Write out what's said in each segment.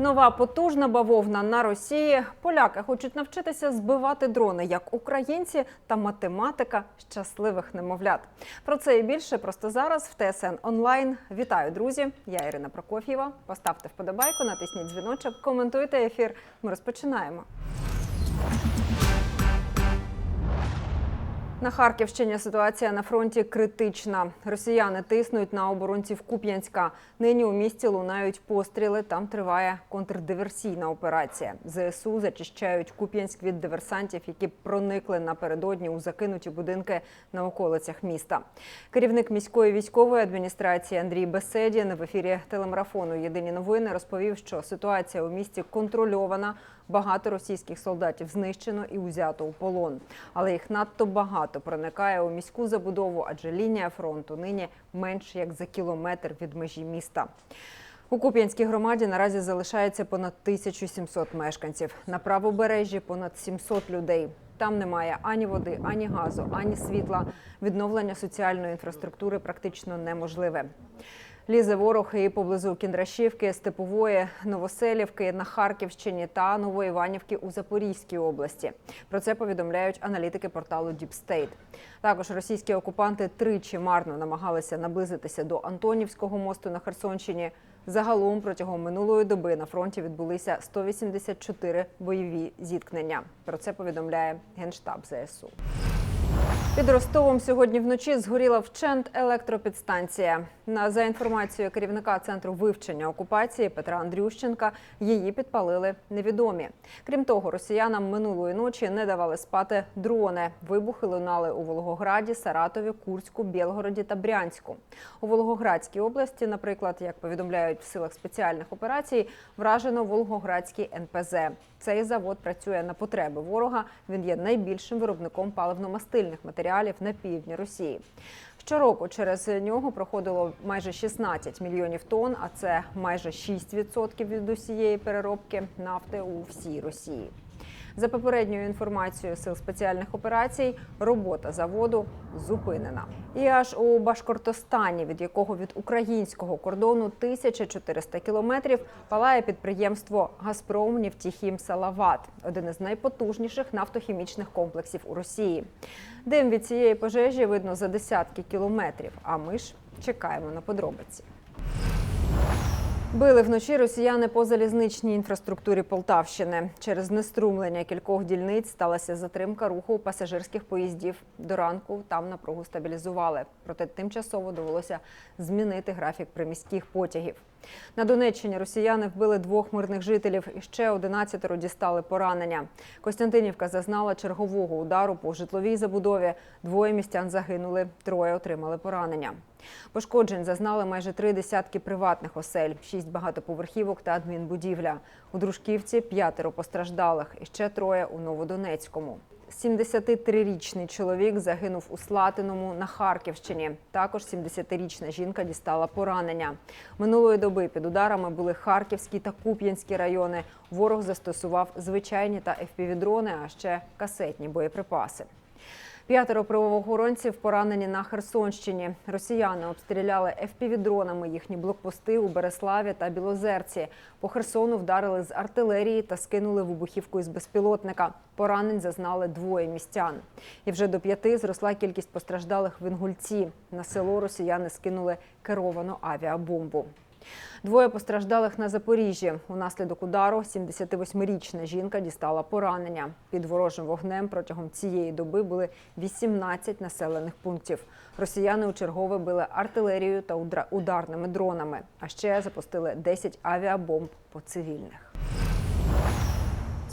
Нова потужна бавовна на Росії. Поляки хочуть навчитися збивати дрони як українці та математика щасливих немовлят. Про це і більше просто зараз в ТСН онлайн. Вітаю, друзі! Я Ірина Прокоф'єва. Поставте вподобайку, натисніть дзвіночок, коментуйте ефір. Ми розпочинаємо. На Харківщині ситуація на фронті критична. Росіяни тиснуть на оборонців Куп'янська. Нині у місті лунають постріли. Там триває контрдиверсійна операція. ЗСУ зачищають Куп'янськ від диверсантів, які проникли напередодні у закинуті будинки на околицях міста. Керівник міської військової адміністрації Андрій Беседін в ефірі телемарафону Єдині новини розповів, що ситуація у місті контрольована. Багато російських солдатів знищено і узято у полон, але їх надто багато проникає у міську забудову, адже лінія фронту нині менш як за кілометр від межі міста. У Куп'янській громаді наразі залишається понад 1700 мешканців. На правобережжі понад 700 людей. Там немає ані води, ані газу, ані світла. Відновлення соціальної інфраструктури практично неможливе. Лізе ворог і поблизу Кіндрашівки, Степової, Новоселівки на Харківщині та Новоіванівки у Запорізькій області. Про це повідомляють аналітики порталу State. Також російські окупанти тричі марно намагалися наблизитися до Антонівського мосту на Херсонщині. Загалом протягом минулої доби на фронті відбулися 184 бойові зіткнення. Про це повідомляє генштаб ЗСУ. Під Ростовом сьогодні вночі згоріла вчент електропідстанція. На за інформацією керівника центру вивчення окупації Петра Андрющенка, її підпалили невідомі. Крім того, росіянам минулої ночі не давали спати дрони. Вибухи лунали у Волгограді, Саратові, Курську, Білгороді та Брянську. У Волгоградській області, наприклад, як повідомляють в силах спеціальних операцій, вражено Волгоградський НПЗ. Цей завод працює на потреби ворога. Він є найбільшим виробником паливно-мастильних матеріалів на півдні Росії. Щороку через нього проходило майже 16 мільйонів тонн, а це майже 6% від усієї переробки нафти у всій Росії. За попередньою інформацією сил спеціальних операцій, робота заводу зупинена. І аж у Башкортостані, від якого від українського кордону 1400 кілометрів, палає підприємство Газпром Нефтіхім Салават, один із найпотужніших нафтохімічних комплексів у Росії. Дим від цієї пожежі видно за десятки кілометрів. А ми ж чекаємо на подробиці. Били вночі росіяни по залізничній інфраструктурі Полтавщини. Через знеструмлення кількох дільниць сталася затримка руху пасажирських поїздів. До ранку там напругу стабілізували. Проте тимчасово довелося змінити графік приміських потягів. На Донеччині росіяни вбили двох мирних жителів і ще 11 дістали поранення. Костянтинівка зазнала чергового удару по житловій забудові. Двоє містян загинули, троє отримали поранення. Пошкоджень зазнали майже три десятки приватних осель, шість багатоповерхівок та адмінбудівля. У Дружківці п'ятеро постраждалих і ще троє у Новодонецькому. 73-річний чоловік загинув у Слатиному на Харківщині. Також 70-річна жінка дістала поранення. Минулої доби під ударами були Харківські та Куп'янські райони. Ворог застосував звичайні та FPV-дрони, а ще касетні боєприпаси. П'ятеро правоохоронців поранені на Херсонщині. Росіяни обстріляли FPV-дронами їхні блокпости у Береславі та Білозерці. По Херсону вдарили з артилерії та скинули вибухівку із безпілотника. Поранень зазнали двоє містян. І вже до п'яти зросла кількість постраждалих в Інгульці. На село росіяни скинули керовану авіабомбу. Двоє постраждалих на Запоріжжі. Унаслідок удару 78-річна жінка дістала поранення. Під ворожим вогнем протягом цієї доби були 18 населених пунктів. Росіяни у чергове били артилерією та ударними дронами. А ще запустили 10 авіабомб по цивільних.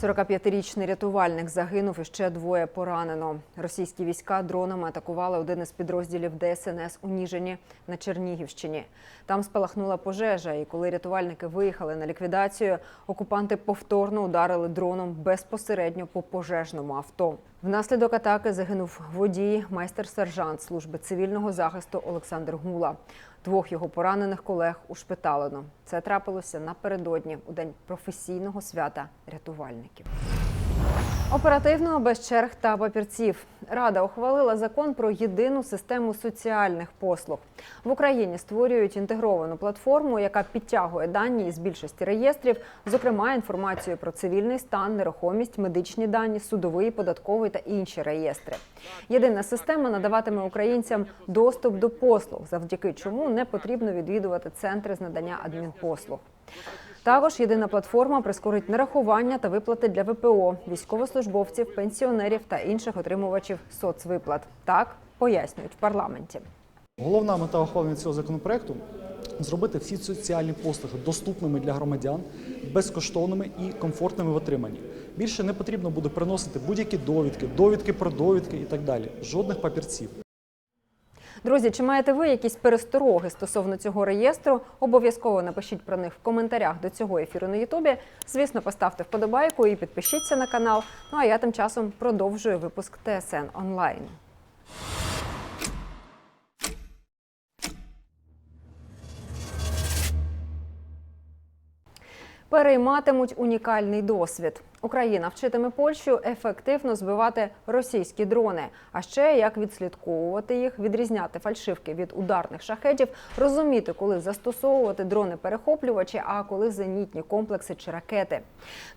45-річний рятувальник загинув і ще двоє поранено. Російські війська дронами атакували один із підрозділів ДСНС у Ніжині на Чернігівщині. Там спалахнула пожежа, і коли рятувальники виїхали на ліквідацію, окупанти повторно ударили дроном безпосередньо по пожежному авто. Внаслідок атаки загинув водій, майстер-сержант служби цивільного захисту Олександр Гула. Двох його поранених колег ушпиталено. Це трапилося напередодні у день професійного свята рятувальників. Оперативно без черг та папірців. Рада ухвалила закон про єдину систему соціальних послуг. В Україні створюють інтегровану платформу, яка підтягує дані із більшості реєстрів, зокрема інформацію про цивільний стан, нерухомість, медичні дані, судовий, податковий та інші реєстри. Єдина система надаватиме українцям доступ до послуг, завдяки чому не потрібно відвідувати центри з надання адмінпослуг. Також єдина платформа прискорить нарахування та виплати для ВПО, військовослужбовців, пенсіонерів та інших отримувачів соцвиплат. Так пояснюють в парламенті. Головна мета ухвалення цього законопроекту зробити всі соціальні послуги доступними для громадян, безкоштовними і комфортними в отриманні. Більше не потрібно буде приносити будь-які довідки, довідки про довідки і так далі. Жодних папірців. Друзі, чи маєте ви якісь перестороги стосовно цього реєстру? Обов'язково напишіть про них в коментарях до цього ефіру на Ютубі. Звісно, поставте вподобайку і підпишіться на канал. Ну а я тим часом продовжую випуск ТСН онлайн. Перейматимуть унікальний досвід. Україна вчитиме Польщу ефективно збивати російські дрони, а ще як відслідковувати їх, відрізняти фальшивки від ударних шахедів, розуміти, коли застосовувати дрони-перехоплювачі, а коли зенітні комплекси чи ракети.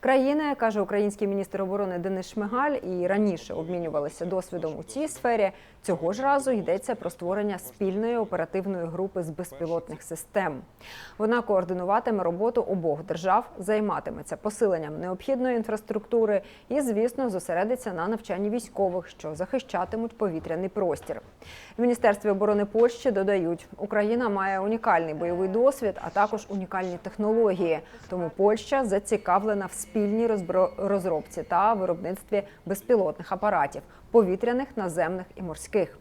Країни, каже український міністр оборони Денис Шмигаль, і раніше обмінювалися досвідом у цій сфері. Цього ж разу йдеться про створення спільної оперативної групи з безпілотних систем. Вона координуватиме роботу обох держав, займатиметься посиленням необхідної інфраструктури і, звісно, зосередиться на навчанні військових, що захищатимуть повітряний простір. В міністерстві оборони Польщі додають, Україна має унікальний бойовий досвід, а також унікальні технології. Тому Польща зацікавлена в спільній розробці та виробництві безпілотних апаратів повітряних, наземних і морських.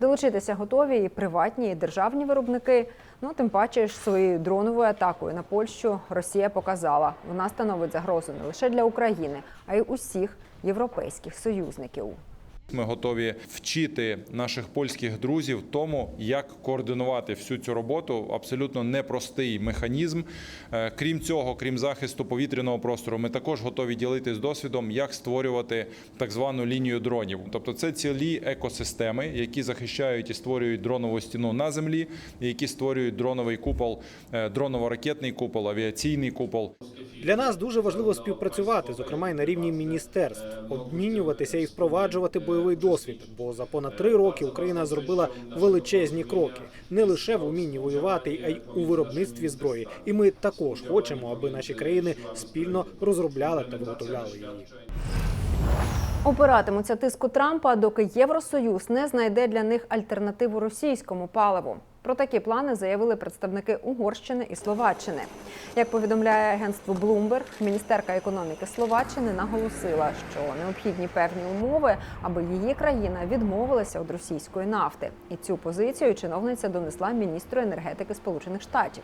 Долучитися готові і приватні, і державні виробники. Ну тим паче ж своєю дроновою атакою на Польщу Росія показала, вона становить загрозу не лише для України, а й усіх європейських союзників. Ми готові вчити наших польських друзів тому, як координувати всю цю роботу. Абсолютно непростий механізм. Е, Крім цього, крім захисту повітряного простору, ми також готові ділитись досвідом, як створювати так звану лінію дронів. Тобто, це цілі екосистеми, які захищають і створюють дронову стіну на землі, які створюють дроновий купол, е, дроново-ракетний купол, авіаційний купол. Для нас дуже важливо співпрацювати, зокрема й на рівні міністерств, обмінюватися і впроваджувати бойовий досвід. Бо за понад три роки Україна зробила величезні кроки не лише в умінні воювати, а й у виробництві зброї. І ми також хочемо, аби наші країни спільно розробляли та виготовляли її. Опиратимуться тиску Трампа, доки Євросоюз не знайде для них альтернативу російському паливу. Про такі плани заявили представники Угорщини і Словаччини. Як повідомляє агентство Bloomberg, міністерка економіки Словаччини наголосила, що необхідні певні умови, аби її країна відмовилася від російської нафти. І цю позицію чиновниця донесла міністру енергетики Сполучених Штатів.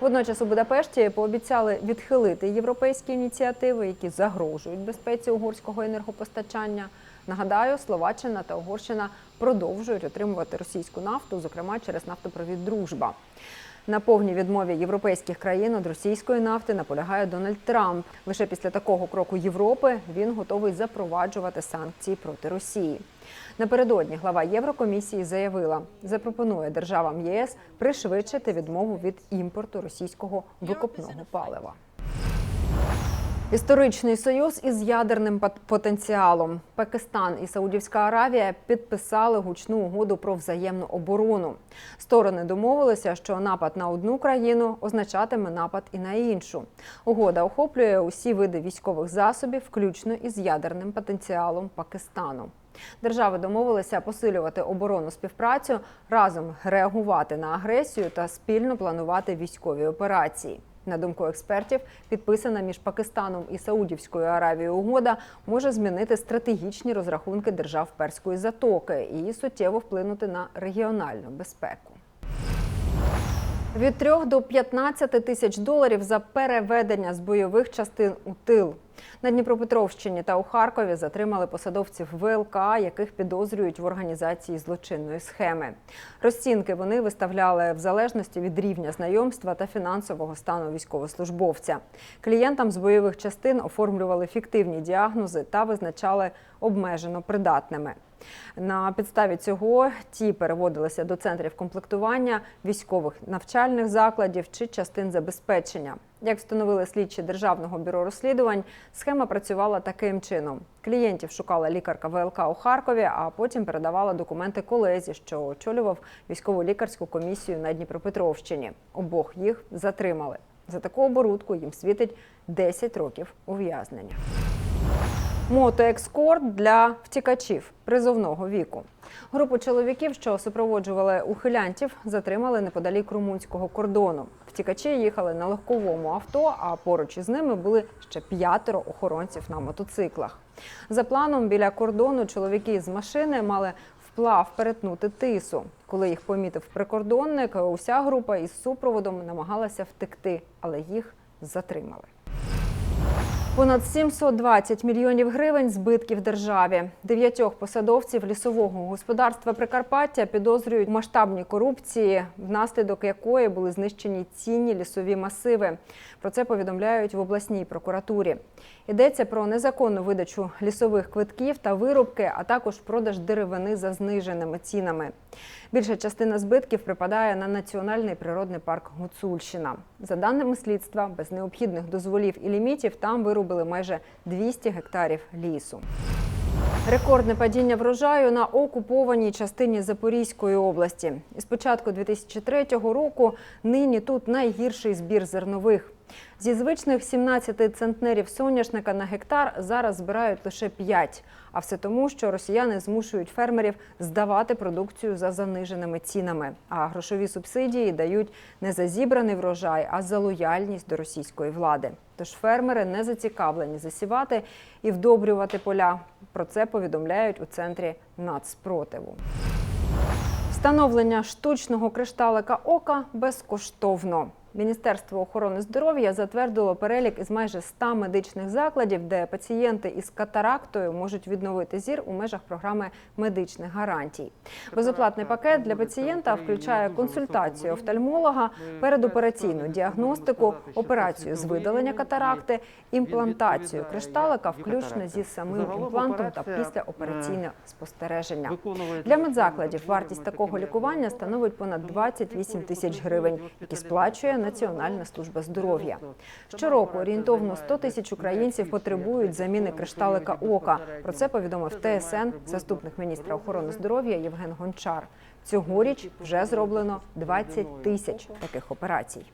Водночас у Будапешті пообіцяли відхилити європейські ініціативи, які загрожують безпеці угорського енергопостачання. Нагадаю, Словаччина та Угорщина продовжують отримувати російську нафту, зокрема через нафтопровід Дружба. На повній відмові європейських країн від російської нафти наполягає Дональд Трамп. Лише після такого кроку Європи він готовий запроваджувати санкції проти Росії. Напередодні глава Єврокомісії заявила, запропонує державам ЄС пришвидшити відмову від імпорту російського викопного палива. Історичний союз із ядерним потенціалом. Пакистан і Саудівська Аравія підписали гучну угоду про взаємну оборону. Сторони домовилися, що напад на одну країну означатиме напад і на іншу. Угода охоплює усі види військових засобів, включно із ядерним потенціалом Пакистану. Держави домовилися посилювати оборонну співпрацю, разом реагувати на агресію та спільно планувати військові операції. На думку експертів, підписана між Пакистаном і Саудівською Аравією угода може змінити стратегічні розрахунки держав Перської затоки і суттєво вплинути на регіональну безпеку. Від 3 до 15 тисяч доларів за переведення з бойових частин у тил. На Дніпропетровщині та у Харкові затримали посадовців ВЛК, яких підозрюють в організації злочинної схеми. Розцінки вони виставляли в залежності від рівня знайомства та фінансового стану військовослужбовця. Клієнтам з бойових частин оформлювали фіктивні діагнози та визначали обмежено придатними. На підставі цього ті переводилися до центрів комплектування, військових навчальних закладів чи частин забезпечення. Як встановили слідчі Державного бюро розслідувань, схема працювала таким чином: клієнтів шукала лікарка ВЛК у Харкові, а потім передавала документи колезі, що очолював військово-лікарську комісію на Дніпропетровщині. Обох їх затримали. За таку оборудку їм світить 10 років ув'язнення. Мотоекскорт для втікачів призовного віку. Групу чоловіків, що супроводжували ухилянтів, затримали неподалік румунського кордону. Втікачі їхали на легковому авто, а поруч із ними були ще п'ятеро охоронців на мотоциклах. За планом, біля кордону чоловіки з машини мали вплав перетнути тису. Коли їх помітив прикордонник, уся група із супроводом намагалася втекти, але їх затримали. Понад 720 мільйонів гривень збитків державі. Дев'ятьох посадовців лісового господарства Прикарпаття підозрюють в масштабній корупції, внаслідок якої були знищені цінні лісові масиви. Про це повідомляють в обласній прокуратурі. Йдеться про незаконну видачу лісових квитків та вирубки, а також продаж деревини за зниженими цінами. Більша частина збитків припадає на національний природний парк Гуцульщина. За даними слідства, без необхідних дозволів і лімітів там вирубили майже 200 гектарів лісу. Рекордне падіння врожаю на окупованій частині Запорізької області. Із початку 2003 року нині тут найгірший збір зернових. Зі звичних 17 центнерів соняшника на гектар зараз збирають лише 5. А все тому, що росіяни змушують фермерів здавати продукцію за заниженими цінами. А грошові субсидії дають не за зібраний врожай, а за лояльність до російської влади. Тож фермери не зацікавлені засівати і вдобрювати поля. Про це повідомляють у центрі нацспротиву. Встановлення штучного кришталика ока безкоштовно. Міністерство охорони здоров'я затвердило перелік із майже 100 медичних закладів, де пацієнти із катарактою можуть відновити зір у межах програми медичних гарантій. Безоплатний пакет для пацієнта включає консультацію офтальмолога, передопераційну діагностику, операцію з видалення катаракти, імплантацію кришталика, включно зі самим імплантом та післяопераційне спостереження. Для медзакладів вартість такого лікування становить понад 28 тисяч гривень, які сплачує Національна служба здоров'я. Щороку орієнтовно 100 тисяч українців потребують заміни кришталика ока. Про це повідомив ТСН заступник міністра охорони здоров'я Євген Гончар. Цьогоріч вже зроблено 20 тисяч таких операцій.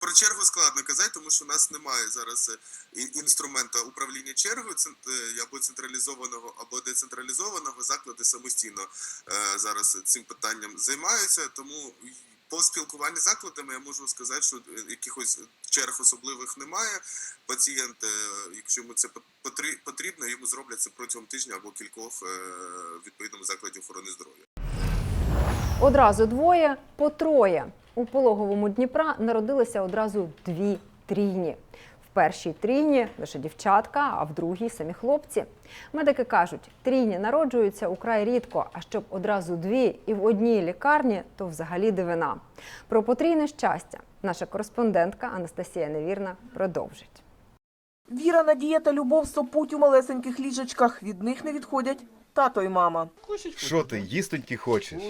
Про чергу складно казати, тому що у нас немає зараз е, інструмента управління чергою е, або централізованого, або децентралізованого. Заклади самостійно е, зараз цим питанням займаються. Тому по спілкуванні з закладами я можу сказати, що е, якихось черг особливих немає. Пацієнт, е, якщо йому це потрібно, йому зроблять це протягом тижня або кількох е, відповідному закладі охорони здоров'я. Одразу двоє по троє. У пологовому Дніпра народилися одразу дві трійні. В першій трійні лише дівчатка, а в другій самі хлопці. Медики кажуть, трійні народжуються украй рідко, а щоб одразу дві і в одній лікарні, то взагалі дивина. Про потрійне щастя наша кореспондентка Анастасія Невірна продовжить. Віра, надія та любов сопуть у малесеньких ліжечках. Від них не відходять тато й мама. Що ти, їстоньки хочеш?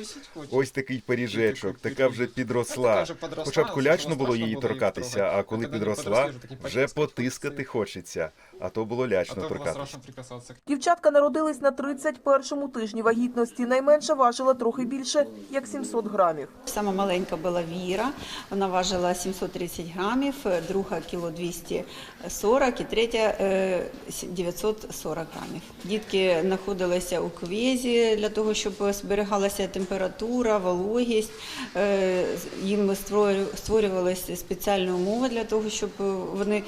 Ось такий пиріжечок, така вже підросла. Спочатку лячно було її торкатися, а коли підросла, вже потискати хочеться. А то було лячно торкатися. Дівчатка народились на 31-му тижні вагітності. Найменша важила трохи більше, як 700 грамів. Сама маленька була Віра, вона важила 730 грамів, друга кіло 240 і третя е, 940 грамів. Дітки знаходилися знаходилися у квезі для того, щоб зберігалася температура, вологість. Е, Їм створю- створювалися спеціальні умови для того, щоб вони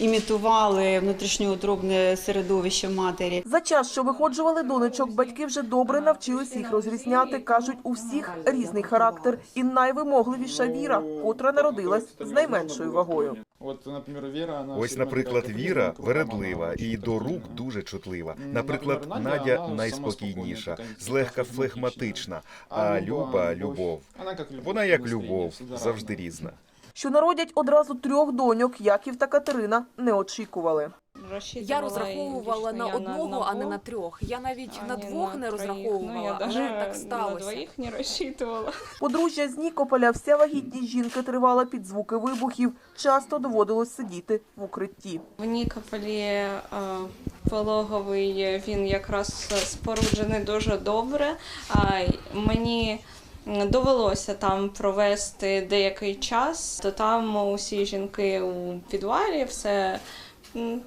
імітували внутрішньоутробне середовище матері. За час, що виходжували донечок, батьки вже добре навчились їх розрізняти. кажуть, у всіх різний характер, і найвимогливіша віра, котра народилась з найменшою вагою. От, наприклад, Віра, вона Ось, наприклад, Віра вередлива і до рук дуже чутлива. Наприклад, Надя, Надя вона найспокійніша, злегка флегматична, А Люба, Любов. Вона як любов. Вона як любов, завжди різна. Що народять одразу трьох доньок, Яків та Катерина не очікували. Я розраховувала на одного, а не на трьох. Я навіть на двох не розраховувала, але так сталося. Не рассчитывала. Подружжя з Нікополя вся вагітність жінки тривала під звуки вибухів. Часто доводилось сидіти в укритті. В Нікополі е, пологовий він якраз споруджений дуже добре. А мені довелося там провести деякий час, то там усі жінки у підвалі, все,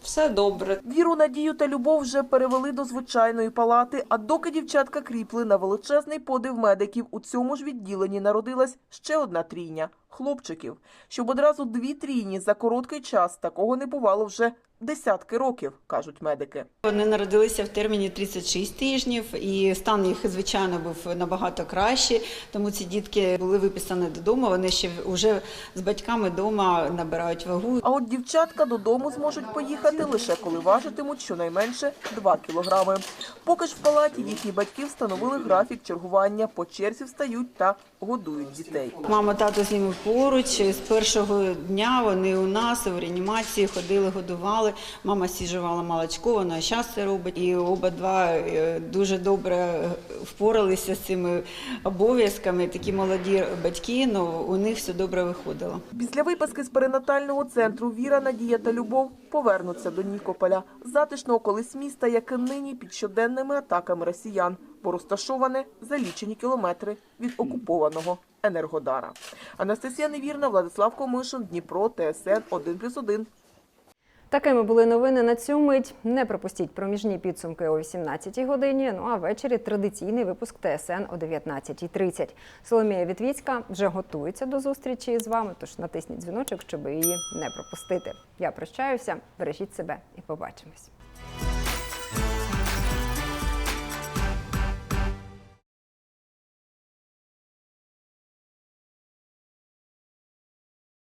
все добре. Віру, надію та любов вже перевели до звичайної палати. А доки дівчатка кріпли на величезний подив медиків, у цьому ж відділенні народилась ще одна трійня хлопчиків. Щоб одразу дві трійні за короткий час такого не бувало вже десятки років, кажуть медики. Вони народилися в терміні 36 тижнів, і стан їх, звичайно, був набагато кращий. Тому ці дітки були виписані додому. Вони ще вже з батьками вдома набирають вагу. А от дівчатка додому зможуть поїхати лише коли важитимуть щонайменше 2 кілограми. Поки ж в палаті їхні батьки встановили графік чергування, по черзі встають та годують дітей. Мама, тато з ними поруч. З першого дня вони у нас в реанімації ходили, годували. Мама сіжувала молочко, вона зараз це робить. І обидва е, дуже добре впоралися з цими обов'язками. Такі молоді батьки, ну у них все добре виходило. Після виписки з перинатального центру Віра, Надія та Любов повернуться до Нікополя, затишного колись міста, яке нині під щоденними атаками росіян, бо розташоване за лічені кілометри від окупованого Енергодара. Анастасія Невірна, Владислав Комишин, Дніпро, ТСН 1+,1. Такими були новини на цю мить. Не пропустіть проміжні підсумки о 18-й годині. Ну а ввечері традиційний випуск ТСН о 19.30. Соломія Вітвіцька вже готується до зустрічі з вами. Тож натисніть дзвіночок, щоб її не пропустити. Я прощаюся. Бережіть себе і побачимось.